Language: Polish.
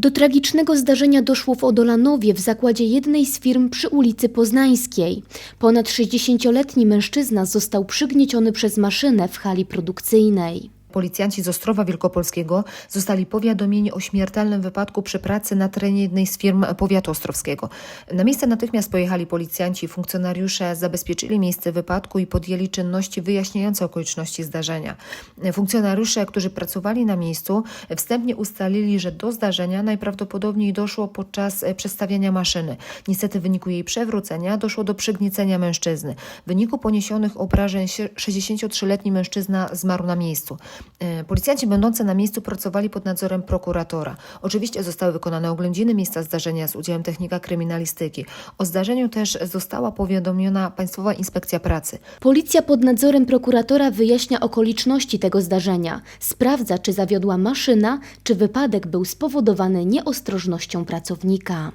Do tragicznego zdarzenia doszło w Odolanowie w zakładzie jednej z firm przy ulicy Poznańskiej. Ponad 60-letni mężczyzna został przygnieciony przez maszynę w hali produkcyjnej. Policjanci z Ostrowa Wielkopolskiego zostali powiadomieni o śmiertelnym wypadku przy pracy na terenie jednej z firm powiatu ostrowskiego. Na miejsce natychmiast pojechali policjanci, funkcjonariusze zabezpieczyli miejsce wypadku i podjęli czynności wyjaśniające okoliczności zdarzenia. Funkcjonariusze, którzy pracowali na miejscu, wstępnie ustalili, że do zdarzenia najprawdopodobniej doszło podczas przestawiania maszyny. Niestety w wyniku jej przewrócenia doszło do przygniecenia mężczyzny. W wyniku poniesionych obrażeń sie- 63-letni mężczyzna zmarł na miejscu. E, Policjanci będący na miejscu pracowali pod nadzorem prokuratora. Oczywiście zostały wykonane oględziny miejsca zdarzenia z udziałem technika kryminalistyki. O zdarzeniu też została powiadomiona Państwowa Inspekcja Pracy. Policja pod nadzorem prokuratora wyjaśnia okoliczności tego zdarzenia. Sprawdza, czy zawiodła maszyna, czy wypadek był spowodowany nieostrożnością pracownika.